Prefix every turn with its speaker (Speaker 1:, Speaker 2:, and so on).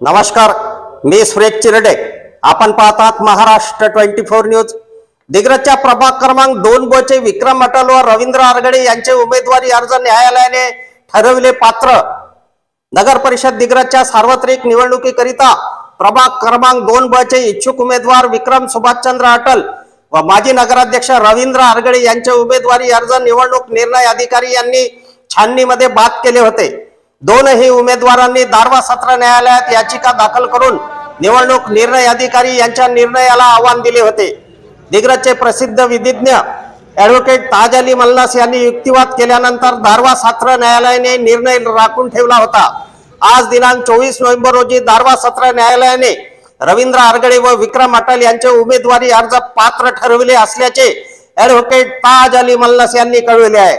Speaker 1: नमस्कार मी सुरेश चिरडे. आपण पाहतात महाराष्ट्र ट्वेंटी फोर न्यूज. दिग्रजच्या प्रभाग क्रमांक दोन बोचे विक्रम अटल व रवींद्र आरगडे यांचे उमेदवारी अर्ज न्यायालयाने ठरविले पात्र. नगर परिषद दिग्रजच्या सार्वत्रिक निवडणुकीकरिता प्रभाग क्रमांक दोन बचे इच्छुक उमेदवार विक्रम सुभाषचंद्र अटल व माजी नगराध्यक्ष रवींद्र आरगडे यांचे उमेदवारी अर्ज निवडणूक निर्णय अधिकारी यांनी छाननीमध्ये बाद केले होते. दोनही उमेदवारांनी दारवा सत्र न्यायालयात याचिका दाखल करून निवडणूक निर्णय अधिकारी यांच्या निर्णयाला आव्हान दिले होते. दिग्रजचे प्रसिद्ध विधिज्ञ ॲडव्होकेट ताज अली मल्लास यांनी युक्तिवाद केल्यानंतर दारवा सत्र न्यायालयाने निर्णय राखून ठेवला होता. आज दिनांक चोवीस नोव्हेंबर रोजी दारवा सत्र न्यायालयाने रवींद्र आरगडे व विक्रम अटल यांचे उमेदवारी अर्ज पात्र ठरविले असल्याचे ॲडव्होकेट ताज अली मल्लास यांनी कळविले आहे.